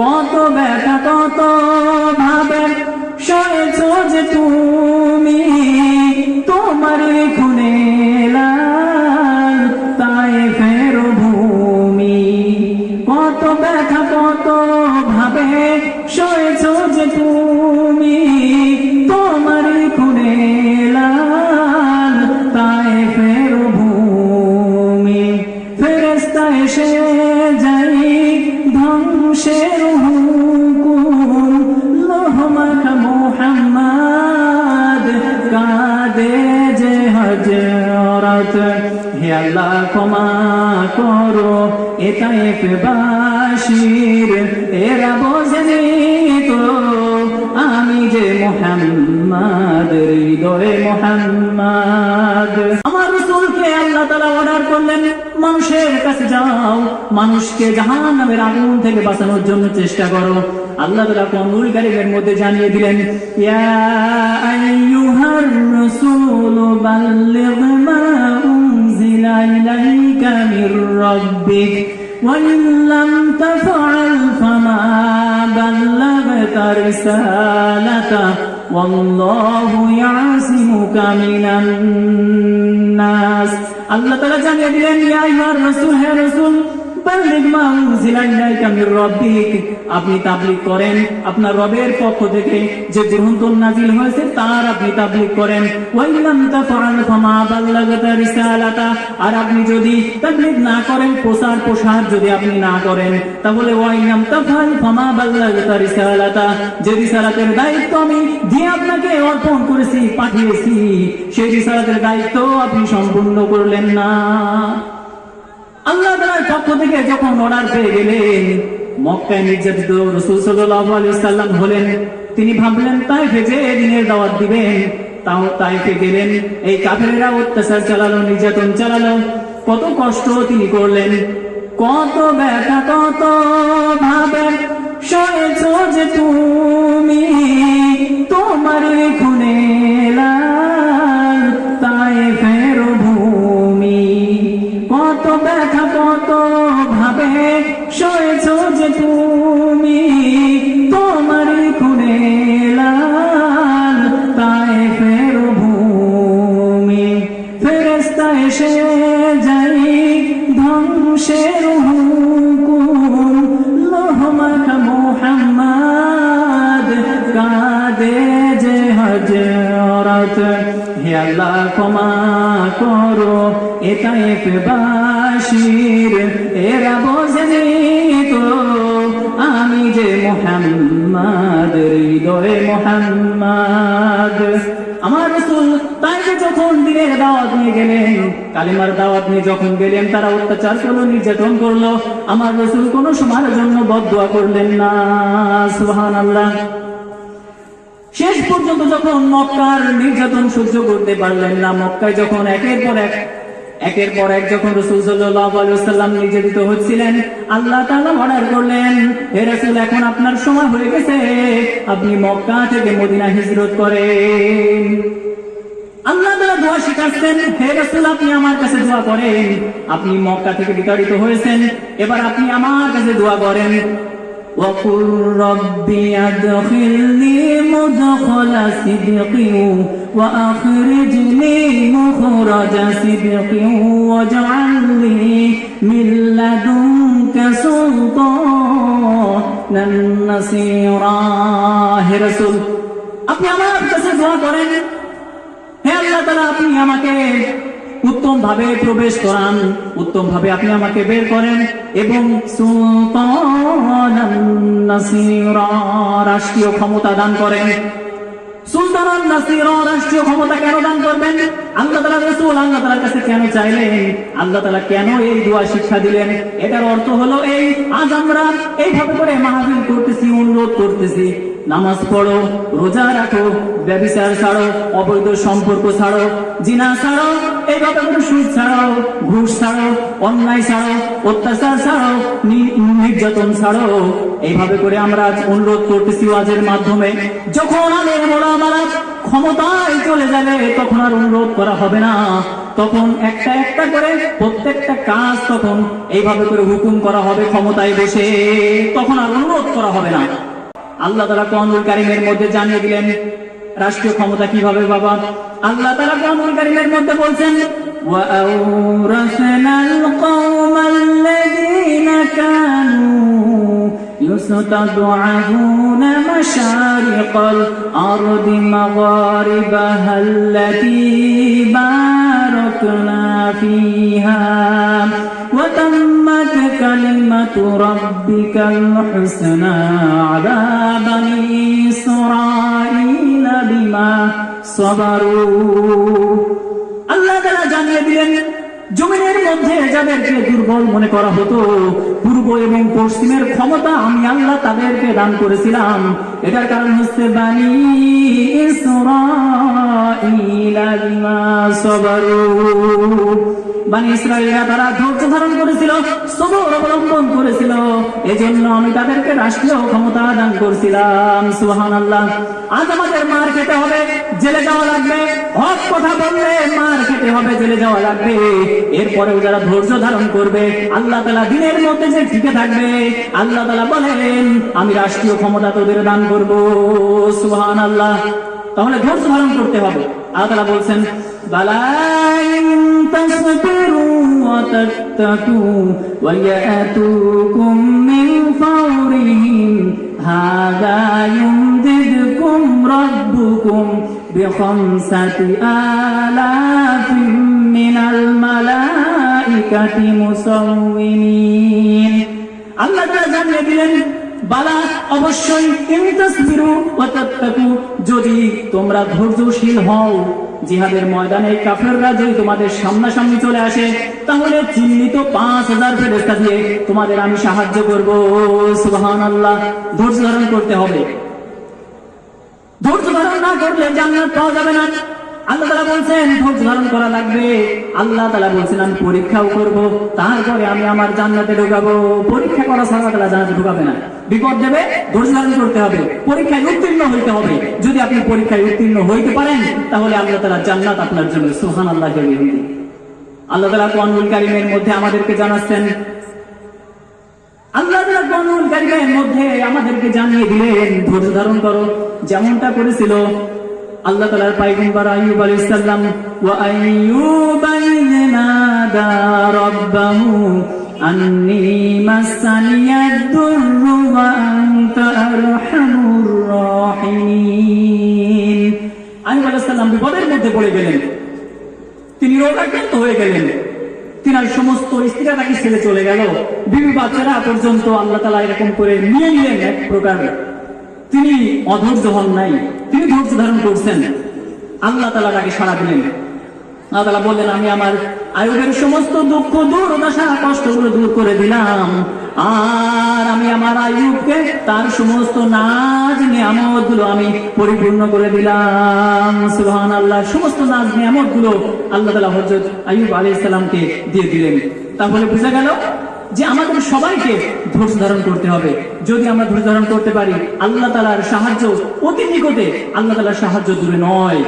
কত ব্যথা, কত ভাবে সয়েছ যে তুমি তোমার খুনে তাই ফেরো ভূমি। কত ব্যথা, কত ভাবে সয়েছ যে তুমি আল্লাহ ক্ষমা করো এটাই বাসির এরা বোঝেনি তো, আমি যে মোহাম্মদ, হৃদয়ে মোহাম্মদ। আমার রসুলকে আল্লাহ তালা অর্ডার করলেন, মানুষের কাছে যাও, মানুষকে জাহান নামের আগুন থেকে বাঁচানোর জন্য চেষ্টা করো। আল্লাহ তালা কনুল কারিমের মধ্যে জানিয়ে দিলেন, ইয়া আইয়ুহার রাসূল, বাল্লিগ وإن لم تفعل فما بلغت رسالته والله يعصمك من الناس আল্লাহ তাআলা জানিয়ে দিলেন ইয়া আইয়ুহার রাসূল হে রাসূল আপনি তাবলীগ করেন, আপনার রবের পক্ষ থেকে যে নাজিল হয়েছে, তার আপনি তাবলীগ করেন। আর আপনি যদি তাবলীগ না করেন প্রচার প্রসার যদি আপনি না করেন, তাহলে যে দায়িত্ব আমি দিয়ে আপনাকে অর্পণ করেছি, পাঠিয়েছি, সেই রিসালাতের দায়িত্ব আপনি সম্পূর্ণ করলেন না। আল্লাহ পক্ষ থেকে যখন অর্ডার পেয়ে গেলেন, মক্কায় নির্যাতিত রসুল সাল্লাম হলেন। তিনি ভাবলেন তাই ভেজে দিনের দাওয়াত দিবেন, তাও তাইফে গেলেন। এই কাফেরেরা অত্যাচার চালালো, নির্যাতন চালালো। কত কষ্ট তিনি করলেন। কত ব্যথা, কত ভাবে সয়েছ যে তুমি তোমার খুনে কত ব্যথা, কত ভাবে সয়েছ যে তুমি। তোমার খুনে লাল, তাই ফের ভূমি। ফেরেস্তা এসে যাই ধ্বংসের হুকুম আল্লাহ ক্ষমা করো এটাই বাসির এরা বোঝেনি তো, আমি যে মোহাম্মদ, হৃদয়ে মোহাম্মদ। আমার রসুল তাই যে যখন দিনের দাওয়াত নিয়ে গেলেন, কালিমার দাওয়াত নিয়ে যখন গেলেন, তারা অত্যাচার করল, নির্যাতন করল। আমার রসুল কোন সময়ের জন্য বদুয়া করলেন না সুহান আল্লাহ শেষ পর্যন্ত যখন মক্কার নির্যাতন সহ্য করতে পারলেন না, মক্কায় যখন একের পর এক, একের পর এক যখন রসুল সাল্লাম নির্যাতিত হচ্ছিলেন, আল্লাহ অর্ডার করলেন, হে রসুল, এখন আপনার সময় হয়ে গেছে। আপনি মক্কা থেকে মদিনা হিজরত করেন। আল্লাহ তাআলা দোয়া শিখাচ্ছেন, হে রাসূল, আপনি আমার কাছে দোয়া করেন। আপনি মক্কা থেকে বিতাড়িত হয়েছেন। এবার আপনি আমার কাছে দোয়া করেন। وقل ربي أدخلني مدخل صدق وأخرجني مخرج صدق واجعل لي من لدنك سلطانا نصيرا হে রাসূল আপনি আমার কাছে দোয়া করেন হে আল্লাহ তালা আপনি আমাকে উত্তম ভাবে প্রবেশ করান। উত্তম ভাবে আপনি আমাকে বের করেন এবং রাষ্ট্রীয় ক্ষমতা দান করেন। নাসিরা রাষ্ট্রীয় ক্ষমতা কেন দান করবেন? আল্লাহ তালা কাছে কেন আল্লাহ তালা কেন এই শিক্ষা দিলেন? এটার অর্থ হলো এই, আজ আমরা এইভাবে করে মাহফিল করতেছি, অনুরোধ করতেছি। নামাজ পড়ো, রোজা রাখো, ব্যবিচার ছাড়ো, অবৈধ সম্পর্ক ছাড়ো, জিনা ছাড়ো, এইভাবে সুদ ছাড়াও ঘুষ ছাড়ো, অন্যায় ছাড়ো, অত্যাচার ছাড়ো নির্যাতন ছাড়ো। এইভাবে করে আমরা আজ অনুরোধ করতেছি ওয়াজের মাধ্যমে, যখন আলের মোলামারা ক্ষমতায় চলে যাবে, তখন আর অনুরোধ করা হবে না। তখন একটা একটা করে, প্রত্যেকটা কাজ তখন এইভাবে করে হুকুম করা হবে ক্ষমতায় বসে, তখন আর অনুরোধ করা হবে না। আল্লাহ তালা কনুল কারিমের মধ্যে জানিয়ে দিলেন রাষ্ট্রীয় ক্ষমতা কিভাবে বাবা আল্লাহ তালা কনুল কারিমের মধ্যে বলছেন وأورثنا القوم الذين كانوا يستضعفون مشارق الأرض مغاربها التي باركنا فيها وتمت كلمة ربك الحسنى على بني إسرائيل بما صبروا আল্লাহ তারা জানিয়ে দিলেন জমিনের মধ্যে যাদেরকে দুর্বল মনে করা হতো পূর্ব এবং পশ্চিমের ক্ষমতা আমি আল্লাহ তাদেরকে দান করেছিলাম এটার কারণ হচ্ছে বাণী এরপরেও যারা ধৈর্য ধারণ করবে, আল্লাহ তালা দিনের মধ্যে যে টিকে থাকবে, আল্লাহ তালা বলেন, আমি রাষ্ট্রীয় ক্ষমতা তোদের দান করব। সুহান আল্লাহ তাহলে ধৈর্য ধারণ করতে হবে। আল্লাহ তালা বলছেন বালাইন تصبروا وتتقوا ويأتوكم من فورهم هذا يمددكم ربكم بخمسة آلاف من الملائكة مسومين আল্লাহ তাআলা জানিয়ে দিলেন বালা অবশ্যই ইনতাসবিরু ওয়া তাত্তাকু যদি তোমরা ধৈর্যশীল হও জিহাদের ময়দানে কাফেররা যদি তোমাদের সামনাসামনি চলে আসে, তাহলে চিহ্নিত পাঁচ হাজার ফেরেস্তা দিয়ে তোমাদের আমি সাহায্য করব। সুবহান আল্লাহ ধৈর্য ধারণ করতে হবে। ধৈর্য ধারণ না করলে জান্নাত পাওয়া যাবে না। আল্লাহ তালা বলছেন ধারণ করা লাগবে। আল্লাহ তালা বলছেন, আমি পরীক্ষাও করব, তারপরে আমি আমার জান্নাতে ঢুকাবো। পরীক্ষা করা জান্নাতে ঢুকাবে না। বিপদ দেবে ধৈর্য ধারণ করতে হবে। পরীক্ষায় উত্তীর্ণ হইতে হবে। যদি আপনি পরীক্ষায় উত্তীর্ণ হইতে পারেন, তাহলে আল্লাহ তালা জান্নাত আপনার জন্য সুহান আল্লাহ আল্লাহ তালা কনুল কারিমের মধ্যে আমাদেরকে জানাচ্ছেন, আল্লাহ কোরআনুল কারীমের মধ্যে আমাদেরকে জানিয়ে দিলেন, ধৈর্য ধারণ করো। যেমনটা করেছিল আল্লাহ তাআলার পয়গম্বর আইয়ুব আলাইহিস সালাম, ওয়া আইয়ুব ইযনাদা রাব্বাহু, আন্নী মধ্যে পড়ে গেলেন। তিনি রোগাক্রান্ত হয়ে গেলেন। তিনার সমস্ত স্ত্রীরা তাকে ছেড়ে চলে গেল। বিবি বাচ্চারা পর্যন্ত আল্লাহ তালা এরকম করে নিয়ে নিলেন এক প্রকার। তিনি অধৈর্য হন নাই। তিনি ধৈর্য ধারণ করছেন। আল্লাহ তালা তাকে সাড়া দিলেন। আল্লাহ তালা বললেন, আমি আমার আয়ুবের সমস্ত দুঃখ, দুর্দশা, কষ্টগুলো দূর করে দিলাম। আর আমি আমার আয়ুবকে তার সমস্ত নাজ নিয়ামতগুলো আমি পরিপূর্ণ করে দিলাম। সুহান আল্লাহ সমস্ত নাজ নিয়ামতগুলো আল্লাহ তালা হজরত আয়ুব আলী ইসলামকে দিয়ে দিলেন। তাহলে বোঝা গেল যে আমাদের সবাইকে ধৈর্য ধারণ করতে হবে। যদি আমরা ধৈর্য ধারণ করতে পারি, আল্লাহ তালার সাহায্য অতি নিকটে, আল্লাহ তালার সাহায্য দূরে নয়।